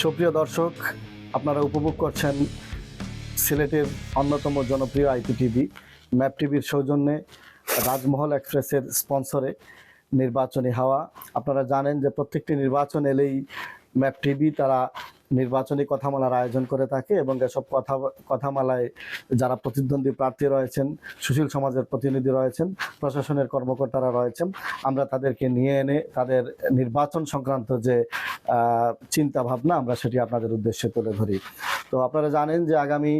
সুপ্রিয় দর্শক, আপনারা উপভোগ করছেন সিলেটের অন্যতম জনপ্রিয় আইপি টিভি, ম্যাপ টিভির সৌজন্যে রাজমহল এক্সপ্রেসের স্পন্সরে নির্বাচনী হাওয়া। আপনারা জানেন যে প্রত্যেকটি নির্বাচন এলেই ম্যাপ টিভি তারা নির্বাচনী কথামালার আয়োজন করে থাকে এবং এসব কথা, কথামালায় যারা প্রতিদ্বন্দ্বী প্রার্থী রয়েছেন, সুশীল সমাজের প্রতিনিধি রয়েছেন, প্রশাসনের কর্মকর্তারা রয়েছেন, আমরা তাদেরকে নিয়ে এনে তাদের নির্বাচন সংক্রান্ত যে চিন্তা ভাবনা আমরা সেটি আপনাদের উদ্দেশ্যে তুলে ধরি। তো আপনারা জানেন যে আগামী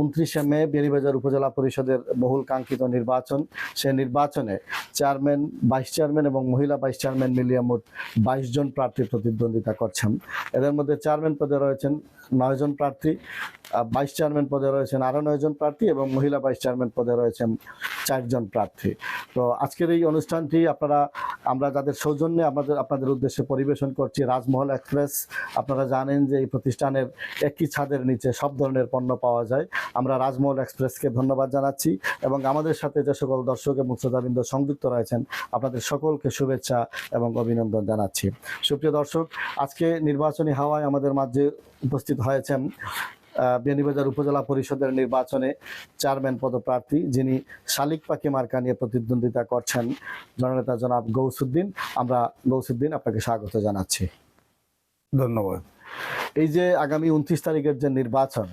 উনত্রিশে মে বেরিবাজার উপজেলা পরিষদের বহুল কাঙ্ক্ষিত নির্বাচন। সে নির্বাচনে চেয়ারম্যান, ভাইস চেয়ারম্যান এবং মহিলা ভাইস চেয়ারম্যান মিলিয়ে মোট বাইশ জন প্রার্থী প্রতিদ্বন্দ্বিতা করছেন। এদের মধ্যে চেয়ারম্যান পদে রয়েছেন নয় জন প্রার্থী ভাইস চেয়ারম্যান পদে রয়েছেন আরও নয় জন প্রার্থী এবং মহিলা ভাইস চেয়ারম্যান পদে রয়েছেন চারজন প্রার্থী। তো আজকের এই অনুষ্ঠানটি আপনারা, আমরা যাদের সৌজন্যে আমাদের, আপনাদের উদ্দেশ্যে পরিবেশন করছি, রাজমহল এক্সপ্রেস, আপনারা জানেন যে এই প্রতিষ্ঠানের একই ছাদের নিচে সব ধরনের পণ্য পাওয়া যায়। আমরা রাজমহল এক্সপ্রেসকে ধন্যবাদ জানাচ্ছি এবং আমাদের সাথে যে সকল দর্শক এবং শ্রোতাবৃন্দ সংযুক্ত রয়েছেন আপনাদের সকলকে শুভেচ্ছা এবং অভিনন্দন জানাচ্ছি। সুপ্রিয় দর্শক আজকে নির্বাচনী হাওয়ায় আমাদের মাঝে উপস্থিত হয়েছেন আহ, বিয়ানীবাজার উপজেলা পরিষদের নির্বাচনে চেয়ারম্যান পদপ্রার্থী যিনি শালিক পাখি মার্কা নিয়ে প্রতিদ্বন্দ্বিতা করছেন জননেতা জনাব গৌসুদ্দিন। আমরা গৌসুদ্দিন আপনাকে স্বাগত জানাচ্ছি। ধন্যবাদ। এই যে আগামী উনত্রিশ তারিখের যে নির্বাচন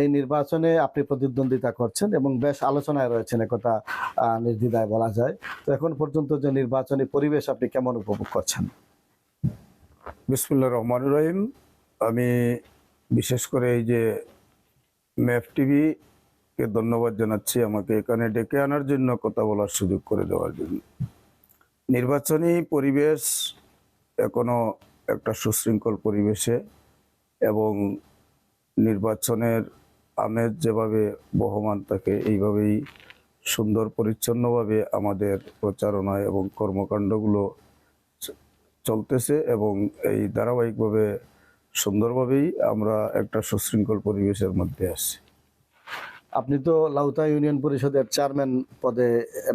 এই নির্বাচনে আপনি প্রতিদ্বন্দ্বিতা করছেন এবং বেশ আলোচনায় রয়েছেন একথা আহ, নির্দ্বিধায় বলা যায়। তো এখন পর্যন্ত যে নির্বাচনী পরিবেশ আপনি কেমন উপভোগ করছেন? বিসমুল্লাহ রহমান রহিম। আমি বিশেষ করে এই যে ম্যাপ টিভি কে ধন্যবাদ জানাচ্ছি আমাকে এখানে ডেকে আনার জন্য কথা বলার সুযোগ করে দেওয়ার জন্য। নির্বাচনী পরিবেশ এখনও একটা সুশৃঙ্খল পরিবেশে এবং নির্বাচনের আমেজ যেভাবে বহমান থাকে এইভাবেই সুন্দর পরিচ্ছন্নভাবে আমাদের প্রচারণা এবং কর্মকাণ্ডগুলো চলতেছে এবং এই ধারাবাহিকভাবে সুন্দরভাবেই আমরা একটা সুশৃঙ্খল পরিবেশের মধ্যে আছি। আপনি তো লাউতা ইউনিয়ন পরিষদের চেয়ারম্যান পদে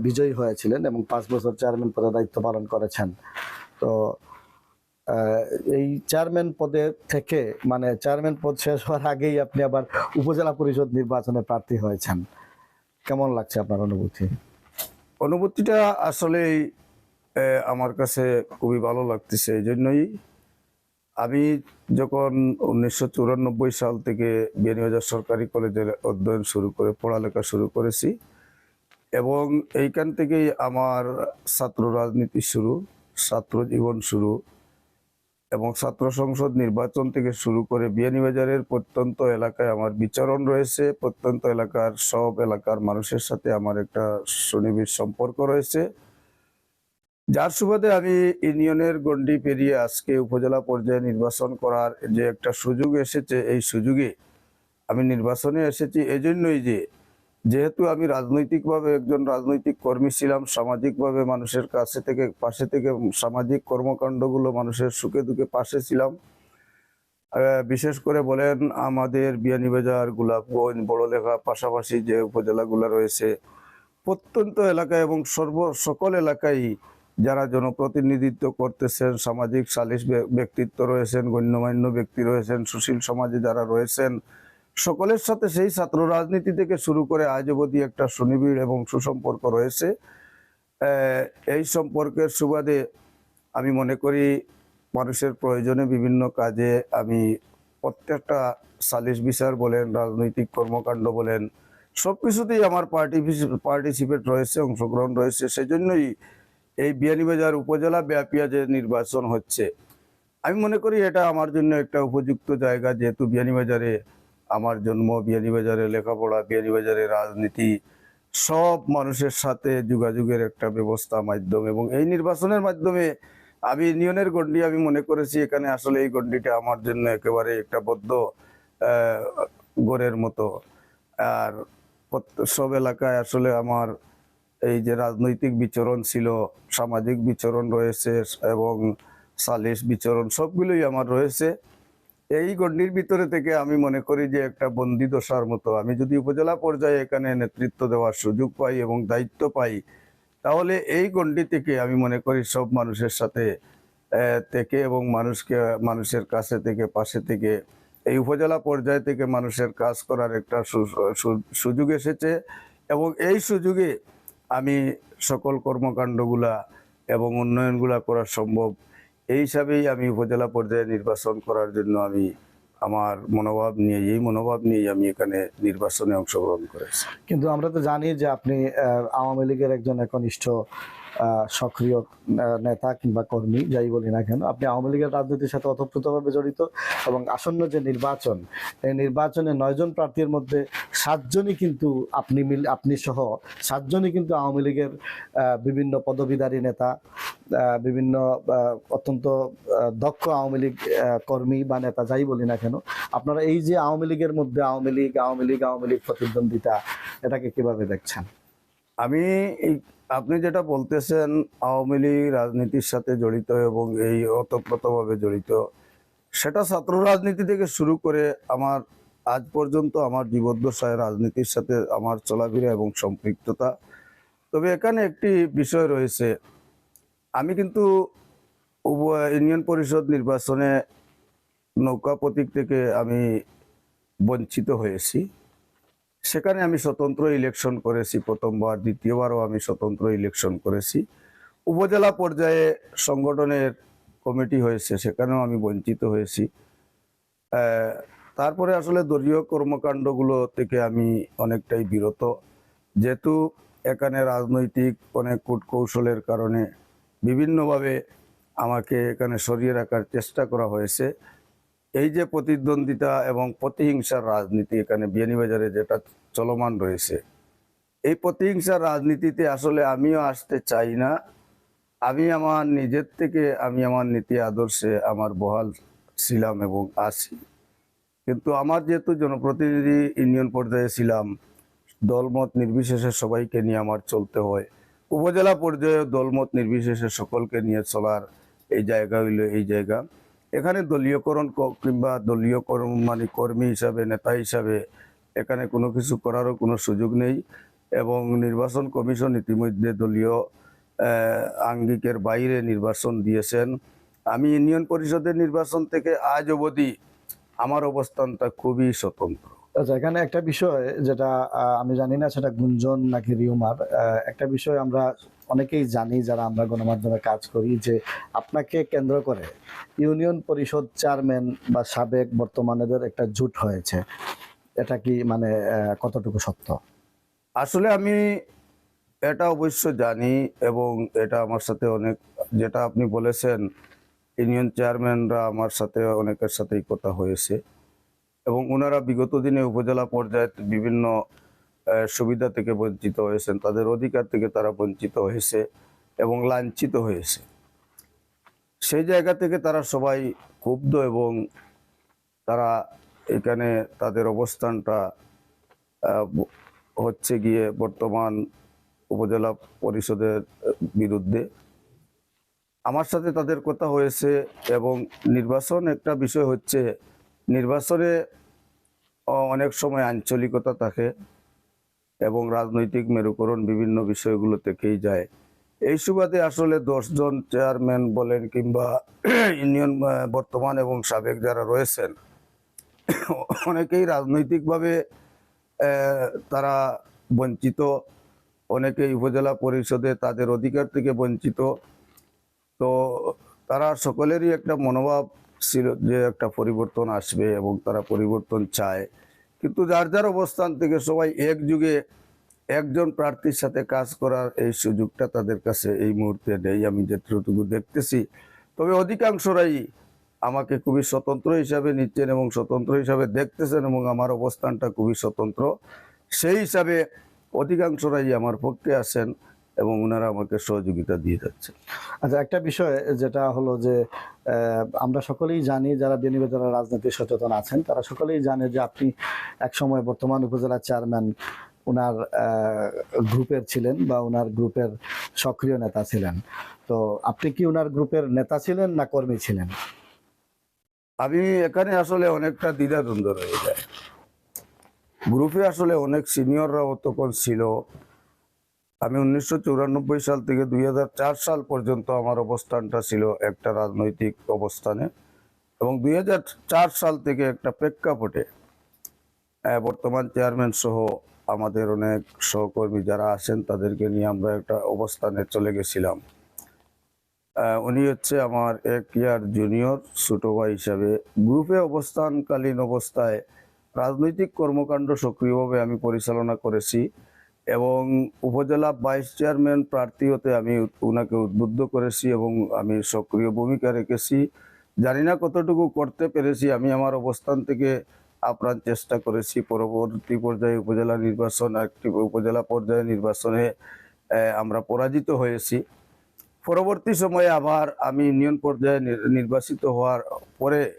বিজয়ী হয়েছিলেন এবং পাঁচ বছর চেয়ারম্যান পদে দায়িত্ব পালন করেছেন। তো এই চেয়ারম্যান পদে থেকে মানে চেয়ারম্যান পদ শেষ হওয়ার আগেই আপনি আবার উপজেলা পরিষদ নির্বাচনে প্রার্থী হয়েছেন। কেমন লাগছে আপনার অনুভূতি? অনুভূতিটা আসলেই আহ, আমার কাছে খুবই ভালো লাগতেছে। এই জন্যই আমি যখন উনিশশো চুরানব্বই সাল থেকে বিয়ানীবাজার সরকারি কলেজের অধ্যয়ন শুরু করে পড়ালেখা শুরু করেছি এবং এইখান থেকেই আমার ছাত্র রাজনীতি শুরু ছাত্র জীবন শুরু এবং ছাত্র সংসদ নির্বাচন থেকে শুরু করে বিয়ানীবাজারের প্রত্যন্ত এলাকায় আমার বিচরণ রয়েছে। প্রত্যন্ত এলাকার সব এলাকার মানুষের সাথে আমার একটা সুনিবিড় সম্পর্ক রয়েছে। যার সুবাদে আমি ইউনিয়নের গণ্ডি পেরিয়ে আজকে উপজেলা পর্যায়ে নির্বাচন করার যে একটা সুযোগ এসেছে, এই সুযোগে আমি নির্বাচনে এসেছি। এজন্যই যে যেহেতু আমি রাজনৈতিকভাবে একজন রাজনৈতিক কর্মী ছিলাম, সামাজিকভাবে মানুষের কাছে থেকে, পাশে থেকে সামাজিক কর্মকাণ্ডগুলো মানুষের সুখে দুঃখে পাশে ছিলাম। বিশেষ করে বলেন আমাদের বিয়ানীবাজার গোলাপগঞ্জ, বড়লেখা, পাশাপাশি যে উপজেলাগুলো রয়েছে, প্রত্যন্ত এলাকায় এবং সর্ব সকল এলাকায় যারা জনপ্রতিনিধিত্ব করতেছেন, সামাজিক সালিশ ব্য- ব্যক্তিত্ব রয়েছেন, গণ্যমান্য ব্যক্তি রয়েছেন, সুশীল সমাজে যারা রয়েছেন সকলের সাথে সেই ছাত্র রাজনীতি থেকে শুরু করে আজ অবধি একটা সুনিবিড় এবং সুসম্পর্ক রয়েছে। এই সম্পর্কের সুবাদে আমি মনে করি মানুষের প্রয়োজনে বিভিন্ন কাজে আমি প্রত্যেকটা সালিশ বিচার বলেন, রাজনৈতিক কর্মকাণ্ড বলেন সব কিছুতেই আমার পার্টি পার্টিসিপেট রয়েছে, অংশগ্রহণ রয়েছে। সেজন্যই এই বিয়ানীবাজার উপজেলা ব্যাপিয়া যে নির্বাচন হচ্ছে। আমি মনে করি এটা আমার জন্য একটা উপযুক্ত জায়গা, যেহেতু বিয়ানীবাজারে আমার জন্ম বিয়ানীবাজারে, লেখাপড়া, বিয়ানীবাজারে, রাজনীতি, সব মানুষের সাথে যোগাযোগের একটা ব্যবস্থা, মাধ্যম এবং এই নির্বাচনের মাধ্যমে আমি ইউনিয়নের গণ্ডি আমি মনে করেছি, এখানে আসলে এই গণ্ডিটা আমার জন্য একেবারে একটা বদ্ধ গড়ের মতো। আর সব এলাকায় আসলে আমার এই যে রাজনৈতিক বিচরণ ছিল, সামাজিক বিচরণ রয়েছে এবং সালিশ বিচরণ সবগুলোই আমার রয়েছে। এই গণ্ডির ভিতরে থেকে আমি মনে করি যে একটা বন্দি দশার মতো। আমি যদি উপজেলা পর্যায়ে এখানে নেতৃত্ব দেওয়ার সুযোগ পাই এবং দায়িত্ব পাই, তাহলে এই গণ্ডি থেকে আমি মনে করি সব মানুষের সাথে থেকে এবং মানুষকে, মানুষের কাছে থেকে, পাশে থেকে, এই উপজেলা পর্যায় থেকে মানুষের কাজ করার একটা সুযোগ এসেছে এবং এই সুযোগে আমি সকল কর্মকাণ্ডগুলা এবং উন্নয়নগুলা করা সম্ভব। এই হিসাবেই আমি উপজেলা পর্যায়ে নির্বাচন করার জন্য আমি আমার মনোভাব নিয়ে, এই মনোভাব নিয়েই আমি এখানে নির্বাচনে অংশগ্রহণ করেছি। কিন্তু আমরা তো জানি যে আপনি আওয়ামী লীগের একজন একনিষ্ঠ সক্রিয় নেতা কিংবা কর্মী, যাই বলি না কেন, আপনি আওয়ামী লীগের রাজনীতির সাথে ওতপ্রোতভাবে জড়িত এবং আসন্ন যে নির্বাচন, এই নির্বাচনে নয়জন প্রার্থীর মধ্যে সাতজনই কিন্তু আপনি মিল, আপনি সহ সাতজনই কিন্তু আওয়ামী লীগের বিভিন্ন পদবীধারী নেতা বিভিন্ন অত্যন্ত দক্ষ আওয়ামী লীগ কর্মী বা নেতা, যাই বলি না কেন, আপনারা এই যে আওয়ামী লীগের মধ্যে আওয়ামী লীগ আওয়ামী লীগ আওয়ামী লীগ প্রতিদ্বন্দ্বিতা, এটাকে কীভাবে দেখছেন? আমি আপনি যেটা বলতেছেন, আওয়ামী লীগ রাজনীতির সাথে জড়িত এবং এই ওতপ্রোতভাবে জড়িত, সেটা ছাত্র রাজনীতি থেকে শুরু করে আমার, আজ পর্যন্ত আমার জীবদ্দশায় রাজনীতির সাথে আমার চলাফেরা এবং সম্পৃক্ততা। তবে এখানে একটি বিষয় রয়েছে আমি কিন্তু ইউনিয়ন পরিষদ নির্বাচনে নৌকা প্রতীক থেকে আমি বঞ্চিত হয়েছি। সেখানে আমি স্বতন্ত্র ইলেকশন করেছি, প্রথমবার, দ্বিতীয়বারও আমি স্বতন্ত্র ইলেকশন করেছি। উপজেলা পর্যায়ে সংগঠনের কমিটি হয়েছে, সেখানেও আমি বঞ্চিত হয়েছি। তারপরে আসলে দলীয় কর্মকাণ্ডগুলো থেকে আমি অনেকটাই বিরত। যেহেতু এখানে রাজনৈতিক অনেক কূটকৌশলের কারণে বিভিন্নভাবে আমাকে এখানে সরিয়ে রাখার চেষ্টা করা হয়েছে। এই যে প্রতিদ্বন্দ্বিতা এবং প্রতিহিংসার রাজনীতি এখানে বিয়ানীবাজারে যেটা চলমান রয়েছে, এই প্রতিহিংসার রাজনীতিতে আসলে আমিও আসতে চাই না। আমি আমার নিজের থেকে, আমি আমার নীতি আদর্শে আমার বহাল ছিলাম এবং আছি। কিন্তু আমার যেহেতু জনপ্রতিনিধি ইউনিয়ন পর্যায়ে ছিলাম, দলমত নির্বিশেষে সবাইকে নিয়ে আমার চলতে হয়। উপজেলা পর্যায়ে দলমত নির্বিশেষে সকলকে নিয়ে চলার এই জায়গা হইল এই জায়গা। এখানে দলীয়করণ কিংবা দলীয় কর্ম মানে কর্মী হিসাবে, নেতা হিসাবে এখানে কোনো কিছু করারও কোনো সুযোগ নেই এবং নির্বাচন কমিশন ইতিমধ্যে দলীয় আঙ্গিকের বাইরে নির্বাচন দিয়েছেন। আমি ইউনিয়ন পরিষদের নির্বাচন থেকে আজ অবধি আমার অবস্থানটা খুবই স্বতন্ত্র। আচ্ছা এখানে একটা বিষয় যেটা আমি জানি না সেটা গুঞ্জন নাকি রিউমার একটা বিষয় আমরা অনেকেই জানি যারা আমরা গণমাধ্যমে কাজ করি যে আপনাকে কেন্দ্র করে ইউনিয়ন পরিষদ চেয়ারম্যান বা সাবেক বর্তমানেদের একটা জুট হয়েছে। এটা কি মানে কতটুকু সত্য? আসলে আমি এটা অবশ্য জানি এবং এটা আমার সাথে অনেক, যেটা আপনি বলেছেন, ইউনিয়ন চেয়ারম্যানরা আমার সাথে অনেকের সাথেই কথা হয়েছে। এবং ওনারা বিগত দিনে উপজেলা পর্যায়ে বিভিন্ন সুবিধা থেকে বঞ্চিত হয়েছেন। তাদের অধিকার থেকে তারা বঞ্চিত হয়েছে এবং লাঞ্ছিত হয়েছে। সেই জায়গা থেকে তারা সবাই ক্ষুব্ধ এবং তারা এখানে তাদের অবস্থানটা হচ্ছে গিয়ে বর্তমান উপজেলা পরিষদের বিরুদ্ধে। আমার সাথে তাদের কথা হয়েছে এবং নির্বাচন একটা বিষয় হচ্ছে নির্বাচনে অনেক সময় আঞ্চলিকতা থাকে এবং রাজনৈতিক মেরুকরণ বিভিন্ন বিষয়গুলো থেকেই যায়। এই সুবাদে আসলে দশজন চেয়ারম্যান বলেন কিংবা ইউনিয়ন বর্তমান এবং সাবেক যারা রয়েছেন, অনেকেই রাজনৈতিকভাবে তারা বঞ্চিত, অনেকেই উপজেলা পরিষদে তাদের অধিকার থেকে বঞ্চিত। তো তারা সকলেরই একটা মনোভাব ছিল যে একটা পরিবর্তন আসবে এবং তারা পরিবর্তন চায়। কিন্তু যার যার অবস্থান থেকে সবাই এক যুগে একজন প্রার্থীর সাথে কাজ করার এই সুযোগটা তাদের কাছে এই মুহূর্তে নেই, আমি যেটুকু দেখতেছি। তবে অধিকাংশরাই আমাকে খুবই স্বতন্ত্র হিসাবে নিচ্ছেন এবং স্বতন্ত্র হিসাবে দেখতেছেন এবং আমার অবস্থানটা খুবই স্বতন্ত্র। সেই হিসাবে অধিকাংশরাই আমার পক্ষে আছেন। এবং ওনারা আমাকে সহযোগিতা দিয়ে যাচ্ছেন আচ্ছা একটা বিষয় যেটা হলো যে আমরা সকলেই জানি যারা বেনিবেদনা রাজনীতি সচেতন আছেন তারা সকলেই জানে যে আপনি একসময় বর্তমান উপজেলা চেয়ারম্যান ওনার গ্রুপের ছিলেন বা ওনার গ্রুপের সক্রিয় নেতা ছিলেন। তো আপনি কি ওনার গ্রুপের নেতা ছিলেন না কর্মী ছিলেন? আমি এখানে আসলে অনেকটা দ্বিধাদ্বন্দ্ব রয়ে যায়। গ্রুপে আসলে অনেক সিনিয়ররাও তখন ছিল আমি উনিশশো সাল থেকে দুই হাজার চার সাল পর্যন্ত আমার অবস্থানটা ছিল একটা রাজনৈতিক অবস্থানে এবং দু হাজার চার সাল থেকে একটা প্রেক্ষাপটে বর্তমান চেয়ারম্যান সহ আমাদের অনেক সহকর্মী যারা আছেন তাদেরকে নিয়ে আমরা একটা অবস্থানে চলে গেছিলাম। উনি হচ্ছে আমার এক ইয়ার জুনিয়র, ছোট ভাই হিসাবে। গ্রুপে অবস্থানকালীন অবস্থায় রাজনৈতিক কর্মকাণ্ড সক্রিয়ভাবে আমি পরিচালনা করেছি। এবং উপজেলা ভাইস চেয়ারম্যান প্রার্থী হতে আমি ওনাকে উদ্বুদ্ধ করেছি এবং আমি সক্রিয় ভূমিকা রেখেছি। জানি না কতটুকু করতে পেরেছি, আমি আমার অবস্থান থেকে আপ্রাণ চেষ্টা করেছি। পরবর্তী পর্যায়ে উপজেলা নির্বাচন, একটি উপজেলা পর্যায়ে নির্বাচনে আমরা পরাজিত হয়েছি। পরবর্তী সময়ে আবার আমি ইউনিয়ন পর্যায়ে নির- নির্বাচিত হওয়ার পরে,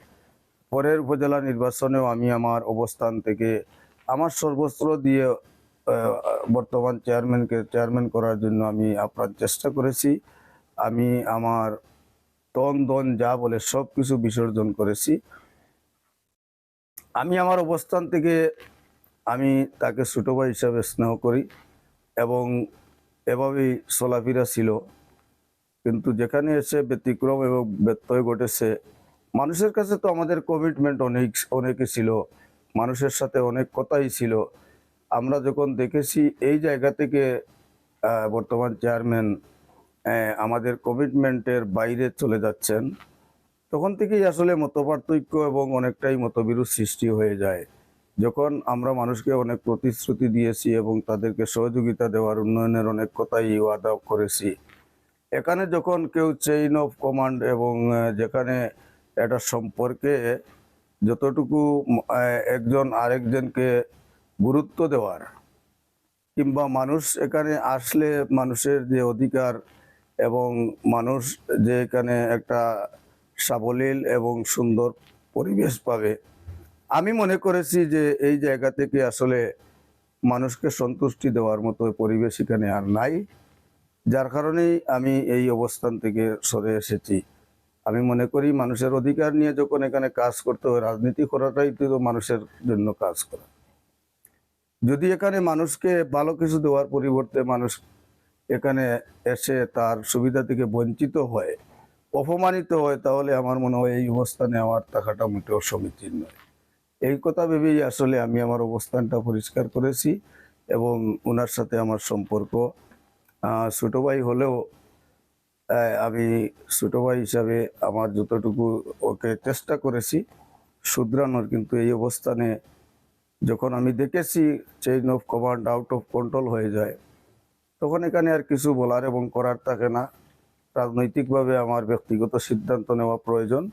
পরের উপজেলা নির্বাচনেও আমি আমার অবস্থান থেকে আমার সর্বস্ত্র দিয়ে বর্তমান চেয়ারম্যানকে চেয়ারম্যান করার জন্য আমি আপ্রাণ চেষ্টা করেছি। আমি আমার তন দন যা বলে সব কিছু বিসর্জন করেছি। আমি আমার অবস্থান থেকে আমি তাকে ছোট ভাই হিসাবে স্নেহ করি এবং এভাবেই চলাফেরা ছিল। কিন্তু যেখানে এসে ব্যতিক্রম এবং ব্যত্যয় ঘটেছে, মানুষের কাছে তো আমাদের কমিটমেন্ট অনেক, অনেকই ছিল। মানুষের সাথে অনেক কথাই ছিল। আমরা যখন দেখেছি এই জায়গা থেকে বর্তমান চেয়ারম্যান আমাদের কমিটমেন্টের বাইরে চলে যাচ্ছেন, তখন থেকেই আসলে মতপার্থক্য এবং অনেকটাই মতবিরোধ সৃষ্টি হয়ে যায়। যখন আমরা মানুষকে অনেক প্রতিশ্রুতি দিয়েছি এবং তাদেরকে সহযোগিতা দেওয়ার উন্নয়নের অনেক কথাই ওয়াদা করেছি, এখানে যখন কেউ চেইন অফ কমান্ড এবং যেখানে এটা সম্পর্কে যতটুকু একজন আরেকজনকে গুরুত্ব দেওয়ার। কিংবা মানুষ এখানে আসলে মানুষের যে অধিকার এবং মানুষ যে এখানে একটা সাবলীল এবং সুন্দর পরিবেশ পাবে, আমি মনে করেছি যে এই জায়গা থেকে আসলে মানুষকে সন্তুষ্টি দেওয়ার মতো পরিবেশ এখানে আর নাই, যার কারণেই আমি এই অবস্থান থেকে সরে এসেছি। আমি মনে করি মানুষের অধিকার নিয়ে যখন এখানে কাজ করতে হয়, রাজনীতি করাটাই তো মানুষের জন্য কাজ করা। যদি এখানে মানুষকে ভালো কিছু দেওয়ার পরিবর্তে মানুষ এখানে এসে তার সুবিধা থেকে বঞ্চিত হয়, অপমানিত হয়, তাহলে আমার মনে হয় এই অবস্থানে আমার থাকাটা মোটেও সমীচীন নয়। এই কথা ভেবেই আসলে আমি আমার অবস্থানটা পরিষ্কার করেছি এবং ওনার সাথে আমার সম্পর্ক ছোটো ভাই হলেও আমি ছোটো ভাই হিসাবে আমার যতটুকু ওকে চেষ্টা করেছি, শুধরানোর, কিন্তু এই অবস্থানে যখন আমি দেখেছি chain of command out of control হয়ে যায়, তখন এখানে আর কিছু বলার এবং করার থাকে না। রাজনৈতিকভাবে আমার ব্যক্তিগত সিদ্ধান্ত নেওয়া প্রয়োজন।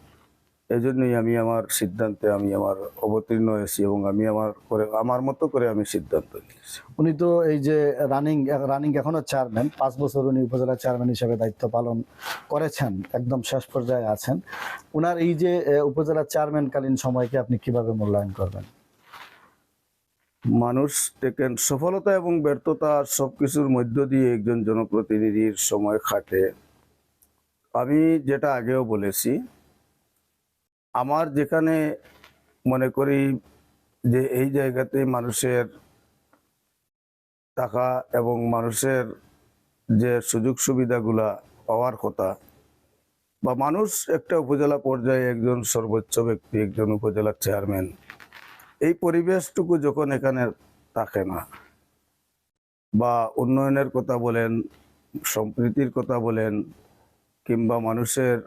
এই জন্যই আমি আমার সিদ্ধান্তে আমি আমার অবতীর্ণ হয়েছি এবং আমি আমার করে, আমার মতো করে আমি সিদ্ধান্ত নিয়েছি। উনি তো এই যে রানিং রানিং এখনও চেয়ারম্যান পাঁচ বছর উনি উপজেলা চেয়ারম্যান হিসেবে দায়িত্ব পালন করেছেন, একদম শেষ পর্যায়ে আছেন। উনার এই যে উপজেলা চেয়ারম্যানকালীন সময়কে আপনি কীভাবে মূল্যায়ন করবেন? মানুষ দেখেন সফলতা এবং ব্যর্থতা সবকিছুর মধ্য দিয়ে একজন জনপ্রতিনিধির সময় খাটে। আমি যেটা আগেও বলেছি, আমার যেখানে মনে করি যে এই জায়গাতে মানুষের টাকা এবং মানুষের যে সুযোগ সুবিধাগুলা পাওয়ার কথা বা মানুষ একটা উপজেলা পর্যায়ে একজন সর্বোচ্চ ব্যক্তি, একজন উপজেলার চেয়ারম্যান এই পরিবেশটুকু যখন এখানে থাকে না, বা উন্নয়নের কথা বলেন, সম্প্রীতির কথা বলেন, কিংবা মানুষের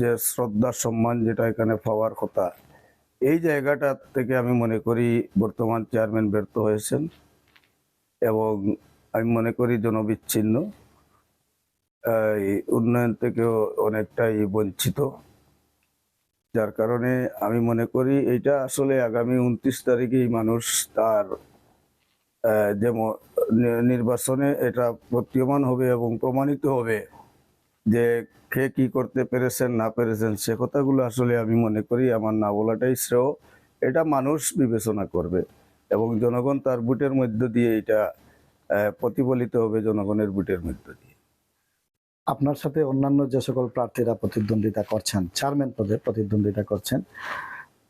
যে শ্রদ্ধা, সম্মান যেটা এখানে পাওয়ার কথা, এই জায়গাটা থেকে আমি মনে করি বর্তমান চেয়ারম্যান ব্যর্থ হয়েছেন এবং আমি মনে করি জনবিচ্ছিন্ন। এই উন্নয়ন থেকেও অনেকটাই বঞ্চিত। যার কারণে আমি মনে করি এটা আসলে আগামী উনত্রিশ তারিখেই মানুষ তার নির্বাচনে এটা প্রতীয়মান হবে এবং প্রমাণিত হবে যে কে কি করতে পেরেছেন, না পেরেছেন, সে কথাগুলো আসলে আমি মনে করি আমার না বলাটাই শ্রেয়। এটা মানুষ বিবেচনা করবে এবং জনগণ তার বুটের মধ্য দিয়ে এটা প্রতিফলিত হবে জনগণের বুটের মধ্য দিয়ে। আপনার সাথে অন্যান্য যে সকল প্রার্থীরা প্রতিদ্বন্দ্বিতা করছেন চেয়ারম্যান পদে প্রতিদ্বন্দ্বিতা করছেন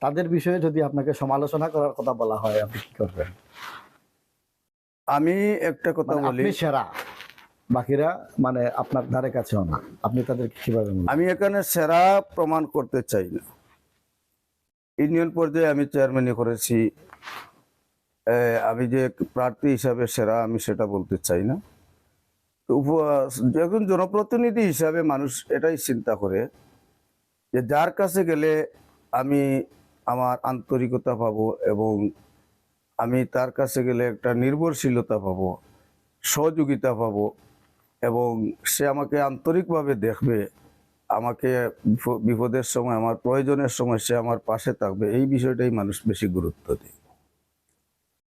তাদের বিষয়ে যদি আপনাকে সমালোচনা করার কথা বলা হয় আপনি কি করবেন? আমি একটা কথা মানে বলি। সেরা বাকিরা মানে আপনার ধারে কাছেও না। আপনি তাদেরকে কীভাবে আমি এখানে সেরা প্রমাণ করতে চাই না। ইউনিয়ন পর্যায়ে আমি চেয়ারম্যানই করেছি। আমি যে প্রার্থী হিসাবে সেরা আমি সেটা বলতে চাই না। একজন জনপ্রতিনিধি হিসাবে মানুষ এটাই চিন্তা করে যে যার কাছে গেলে আমি আমার আন্তরিকতা পাবো এবং আমি তার কাছে গেলে একটা নির্ভরশীলতা পাবো, সহযোগিতা পাবো এবং সে আমাকে আন্তরিকভাবে দেখবে, আমাকে বিপ- বিপদের সময়, আমার প্রয়োজনের সময় সে আমার পাশে থাকবে। এই বিষয়টাই মানুষ বেশি গুরুত্ব দেয়।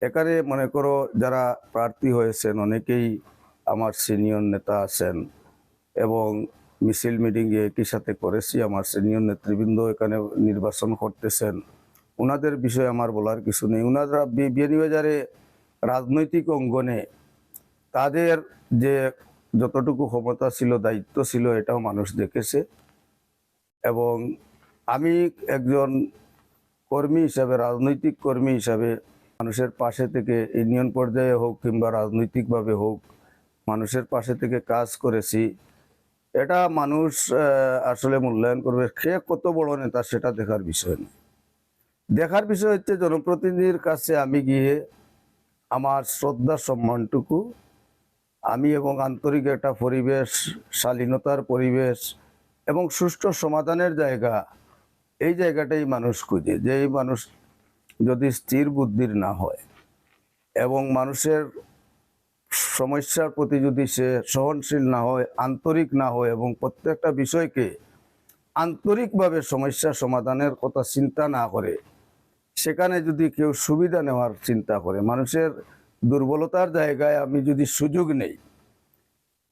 এখানে মনে করো যারা প্রার্থী হয়েছেন, অনেকেই আমার সিনিয়র নেতা আছেন এবং মিছিল মিটিংয়ে একই সাথে করেছি। আমার সিনিয়র নেতৃবৃন্দ এখানে নির্বাচন করতেছেন। ওনাদের বিষয়ে আমার বলার কিছু নেই। ওনারা বিয়ানীবাজারে রাজনৈতিক অঙ্গনে তাদের যে যতটুকু ক্ষমতা ছিল, দায়িত্ব ছিল, এটাও মানুষ দেখেছে। এবং আমি একজন কর্মী হিসাবে, রাজনৈতিক কর্মী হিসাবে মানুষের পাশে থেকে ইউনিয়ন পর্যায়ে হোক কিংবা রাজনৈতিকভাবে হোক মানুষের পাশে থেকে কাজ করেছি। এটা মানুষ আসলে মূল্যায়ন করবে। সে কত বড় নেতা সেটা দেখার বিষয় নয় দেখার বিষয় হচ্ছে, জনপ্রতিনিধির কাছে আমি গিয়ে আমার শ্রদ্ধা, সম্মানটুকু, আমি এবং আন্তরিক একটা পরিবেশ, শালীনতার পরিবেশ এবং সুষ্ঠু সমাধানের জায়গা, এই জায়গাটাই মানুষ খুঁজে। যে এই মানুষ যদি স্থির বুদ্ধির না হয় এবং মানুষের সমস্যার প্রতি যদি সে সহনশীল না হয়, আন্তরিক না হয় এবং প্রত্যেকটা বিষয়কে আন্তরিকভাবে সমস্যা সমাধানের কথা চিন্তা না করে, সেখানে যদি কেউ সুবিধা নেওয়ার চিন্তা করে, মানুষের দুর্বলতার জায়গায় আমি যদি সুযোগ নেই,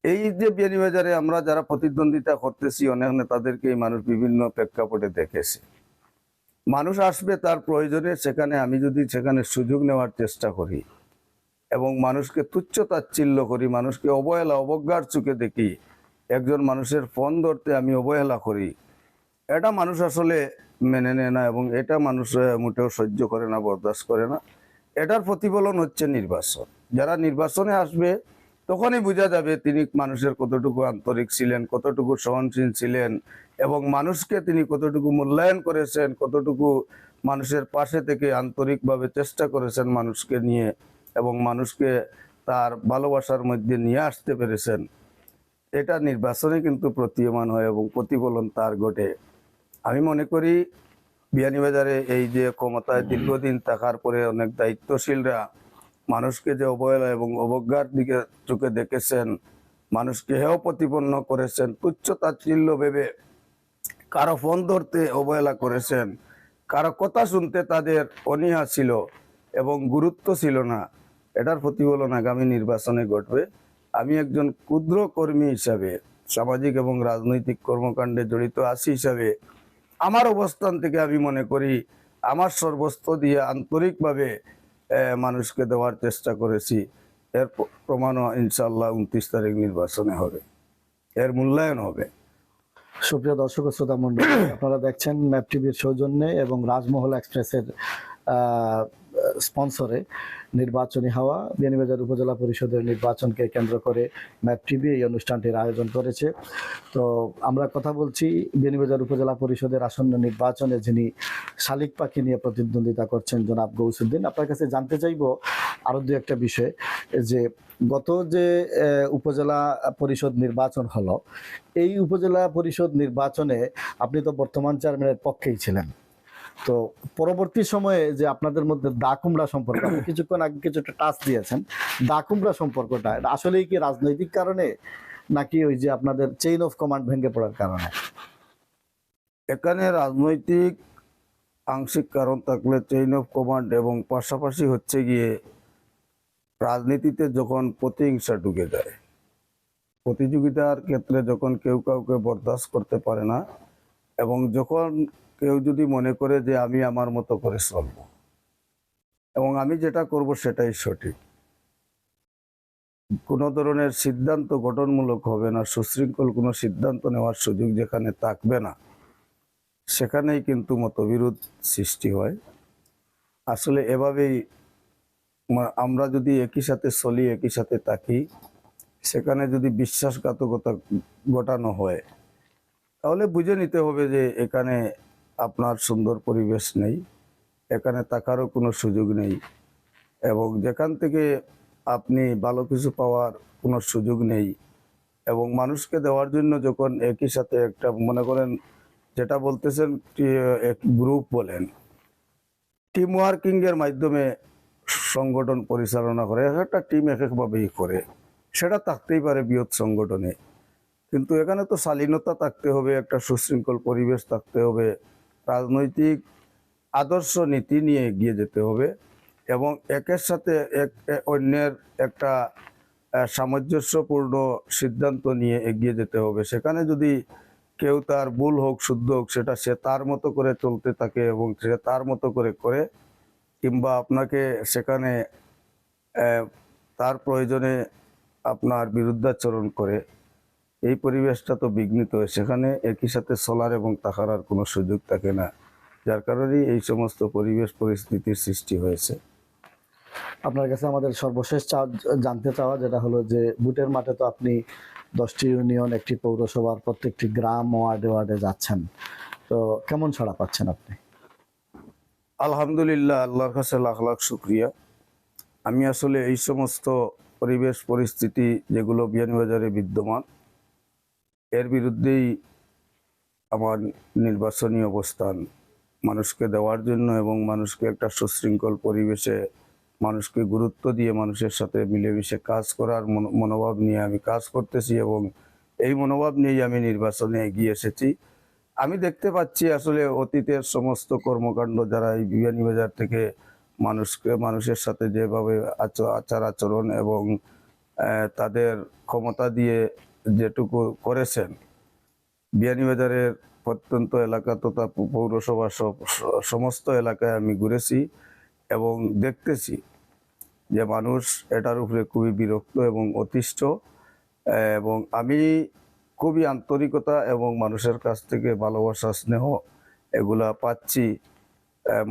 এই যে বিয়ানীবাজারে আমরা যারা প্রতিদ্বন্দ্বিতা করতেছি, অনেক নেতাদেরকে এই মানুষ বিভিন্ন প্রেক্ষাপটে দেখেছে। মানুষ আসবে তার প্রয়োজনে, সেখানে আমি যদি সেখানে সুযোগ নেওয়ার চেষ্টা করি এবং মানুষকে তুচ্ছ তাচ্ছিল্য করি, মানুষকে অবহেলা, অবজ্ঞার চোখে দেখি। একজন মানুষের ফোন ধরতে আমি অবহেলা করি। এটা মানুষ আসলে মেনে নেয় না এবং এটা মানুষ মোটেও সহ্য করে না, বরদাস্ত করে না। এটার প্রতিফলন হচ্ছে নির্বাচন যারা নির্বাচনে আসবে, তখনই বোঝা যাবে তিনি মানুষের কতটুকু আন্তরিক ছিলেন, কতটুকু সহনশীল ছিলেন এবং মানুষকে তিনি কতটুকু মূল্যায়ন করেছেন, কতটুকু মানুষের পাশে থেকে আন্তরিকভাবে চেষ্টা করেছেন মানুষকে নিয়ে। এবং মানুষকে তার ভালোবাসার মধ্যে নিয়ে আসতে পেরেছেন। এটা নির্বাচনে কিন্তু প্রতীয়মান হয় এবং প্রতিফলন তার ঘটে। আমি মনে করি, বিয়ানীবাজারে এই যে ক্ষমতায় দীর্ঘদিন থাকার পরে অনেক দায়িত্বশীলরা মানুষকে যে অবহেলা এবং অবজ্ঞার দিকে চোখে দেখেছেন, মানুষকে হেয় প্রতিপন্ন করেছেন, তুচ্ছ তাচ্ছিল্য ভেবে কারও ফোন ধরতে অবহেলা করেছেন, কারও কথা শুনতে তাদের অনীহা ছিল এবং গুরুত্ব ছিল না। এটার প্রতিফলন আগামী নির্বাচনে ঘটবে। আমি একজন ক্ষুদ্র কর্মী হিসাবে, সামাজিক এবং রাজনৈতিক কর্মকাণ্ডে জড়িত আছি হিসাবে, আমার অবস্থান থেকে আমি মনে করি, আমার সর্বস্ব দিয়ে আন্তরিকভাবে মানুষকে দেওয়ার চেষ্টা করেছি। এর প্রমাণও ইনশাল্লাহ উনত্রিশ তারিখ নির্বাচনে হবে। এর মূল্যায়ন হবে। সুপ্রিয় দর্শক শ্রোতা মন্ডলী আপনারা দেখছেন ম্যাপ টিভির সৌজন্যে এবং রাজমহল এক্সপ্রেসের স্পন্সরে নির্বাচনী হাওয়া বিয়ানীবাজার উপজেলা পরিষদের নির্বাচনকে কেন্দ্র করে ম্যাপ টিভি এই অনুষ্ঠানটির আয়োজন করেছে। তো আমরা কথা বলছি বিয়ানীবাজার উপজেলা পরিষদের আসন্ন নির্বাচনে যিনি শালিক পাখি নিয়ে প্রতিদ্বন্দ্বিতা করছেন জনাব গৌসুদ্দিন, আপনার কাছে জানতে চাইব আরও দু একটা বিষয় যে গত যে উপজেলা পরিষদ নির্বাচন হলো, এই উপজেলা পরিষদ নির্বাচনে আপনি তো বর্তমান চেয়ারম্যানের পক্ষেই ছিলেন। তো পরবর্তী সময়ে যে আপনাদের মধ্যে দা কুমড়া সম্পর্ক, আপনি কিছুক্ষণ আগে কিছুটা টাচ দিয়েছেন। দা কুমড়া সম্পর্কটা আসলেই কি রাজনৈতিক কারণে? নাকি ওই যে আপনাদের চেইন অফ কমান্ড ভেঙে পড়ার কারণে? এখানে রাজনৈতিক আংশিক কারণ থাকলে চেইন অফ কমান্ড এবং পাশাপাশি হচ্ছে গিয়ে রাজনীতিতে যখন প্রতিহিংসা ঢুকে যায়, প্রতিযোগিতার ক্ষেত্রে যখন কেউ কাউকে বরদাস্ত করতে পারে না এবং যখন কেউ যদি মনে করে যে আমি আমার মতো করে চলব এবং আমি যেটা করব সেটাই সঠিক। কোনো ধরনের সিদ্ধান্ত গঠনমূলক হবে না, সুশৃঙ্খল কোনো সিদ্ধান্ত নেওয়ার সুযোগ যেখানে থাকবে না, সেখানেই কিন্তু মতবিরোধ সৃষ্টি হয়। আসলে এভাবেই আমরা যদি একই সাথে চলি, একই সাথে থাকি, সেখানে যদি বিশ্বাসঘাতকতা ঘটানো হয়, তাহলে বুঝে নিতে হবে যে এখানে আপনার সুন্দর পরিবেশ নেই, এখানে থাকারও কোনো সুযোগ নেই এবং যেখান থেকে আপনি ভালো কিছু পাওয়ার কোনো সুযোগ নেই এবং মানুষকে দেওয়ার জন্য যখন একই সাথে একটা মনে করেন যেটা বলতেছেন এক গ্রুপ বলেন টিম ওয়ার্কিংয়ের মাধ্যমে সংগঠন পরিচালনা করে, এক একটা টিম এক একভাবেই করে, সেটা থাকতেই পারে বৃহৎ সংগঠনে। কিন্তু এখানে তো শালীনতা থাকতে হবে, একটা সুশৃঙ্খল পরিবেশ থাকতে হবে রাজনৈতিক আদর্শ নীতি নিয়ে এগিয়ে যেতে হবে এবং একের সাথে এক অন্যের একটা সামঞ্জস্যপূর্ণ সিদ্ধান্ত নিয়ে এগিয়ে যেতে হবে। সেখানে যদি কেউ তার ভুল হোক, শুদ্ধ হোক, সেটা সে তার মতো করে চলতে থাকে এবং সে তার মতো করে করে কিংবা আপনাকে সেখানে তার প্রয়োজনে আপনার বিরুদ্ধাচরণ করে এই পরিবেশটা তো বিঘ্নিত। হয় সেখানে একই সাথে সোলার এবং আর কোনো সুযোগ থাকে না যার কারণেই এই সমস্ত পরিবেশ পরিস্থিতির সৃষ্টি হয়েছে। আপনার কাছে আমাদের সর্বশেষ চা- জানতে চাওয়া যেটা হলো যে বুটের মাঠে তো আপনি দশটি ইউনিয়ন একটি পৌরসভার প্রত্যেকটি গ্রাম ওয়ার্ডে ওয়ার্ডে যাচ্ছেন। তো কেমন ছাড়া পাচ্ছেন আপনি? আলহামদুলিল্লাহ আল্লাহর কাছে লাখ লাখ শুক্রিয়া। আমি আসলে এই সমস্ত পরিবেশ পরিস্থিতি যেগুলো বিয়ানবাজারে বিদ্যমান এর বিরুদ্ধেই আমার নির্বাচনী অবস্থান মানুষকে দেওয়ার জন্য এবং মানুষকে একটা সুশৃঙ্খল পরিবেশে মানুষকে গুরুত্ব দিয়ে মানুষের সাথে মিলেমিশে কাজ করার মনো- মনোভাব নিয়ে আমি কাজ করতেছি এবং এই মনোভাব নিয়েই আমি নির্বাচনে এগিয়ে এসেছি। আমি দেখতে পাচ্ছি আসলে অতীতের সমস্ত কর্মকাণ্ড যারা এই বিয়ানীবাজার থেকে মানুষকে, মানুষের সাথে যেভাবে আচ- আচার আচরণ এবং তাদের ক্ষমতা দিয়ে যেটুকু করেছেন, বিয়ানীবাজারের প্রত্যন্ত এলাকা তথা পৌরসভা সমস্ত এলাকায় আমি ঘুরেছি এবং দেখতেছি যে মানুষ এটার উপরে খুবই বিরক্ত এবং অতিষ্ঠ। এবং আমি খুবই আন্তরিকতা এবং মানুষের কাছ থেকে ভালোবাসা, স্নেহ এগুলা পাচ্ছি।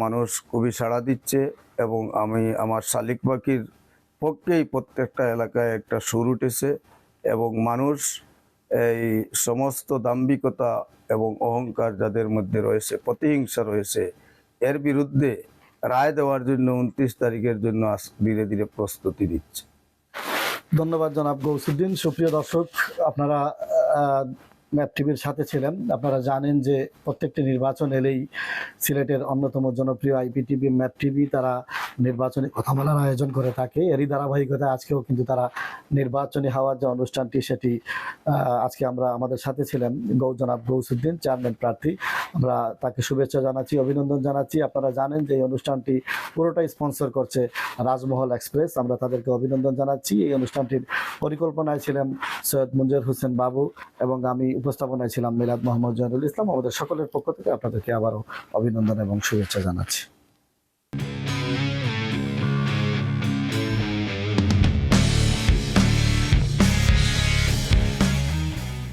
মানুষ খুবই সাড়া দিচ্ছে এবং আমি আমার শালিক পাখির পক্ষেই প্রত্যেকটা এলাকায় একটা সুর উঠেছে। এবং মানুষ এই সমস্ত দাম্ভিকতা এবং অহংকার যাদের মধ্যে রয়েছে, প্রতিহিংসা রয়েছে, এর বিরুদ্ধে রায় দেওয়ার জন্য উনত্রিশ তারিখের জন্য ধীরে ধীরে প্রস্তুতি দিচ্ছে ধন্যবাদ জনাব গৌসুদ্দিন। সুপ্রিয় দর্শক, আপনারা ম্যাপ টিভির সাথে ছিলেন আপনারা জানেন যে প্রত্যেকটি নির্বাচন এলেই সিলেটের অন্যতম জনপ্রিয় আইপিটিভি ম্যাপ টিভি তারা নির্বাচনী কথা বলার আয়োজন করে থাকে। এরই ধারাবাহিকতা আজকেও কিন্তু তারা নির্বাচনী হওয়ার যে অনুষ্ঠানটি, সেটি আজকে আমরা আমাদের সাথে ছিলেন গৌ জনাব গৌসুদ্দিন, চেয়ারম্যান প্রার্থী। আমরা তাকে শুভেচ্ছা জানাচ্ছি, অভিনন্দন জানাচ্ছি। আপনারা জানেন যে এই অনুষ্ঠানটি পুরোটাই স্পন্সর করছে রাজমহল এক্সপ্রেস। আমরা তাদেরকে অভিনন্দন জানাচ্ছি। এই অনুষ্ঠানটির পরিকল্পনায় ছিলেন সৈয়দ মুঞ্জর হোসেন বাবু এবং আমি উপস্থাপনায় ছিলাম মিলাদ মোহাম্মদ জয়নুল ইসলাম। আমাদের সকলের পক্ষ থেকে আপনাদেরকে আবারও অভিনন্দন এবং শুভেচ্ছা জানাচ্ছি।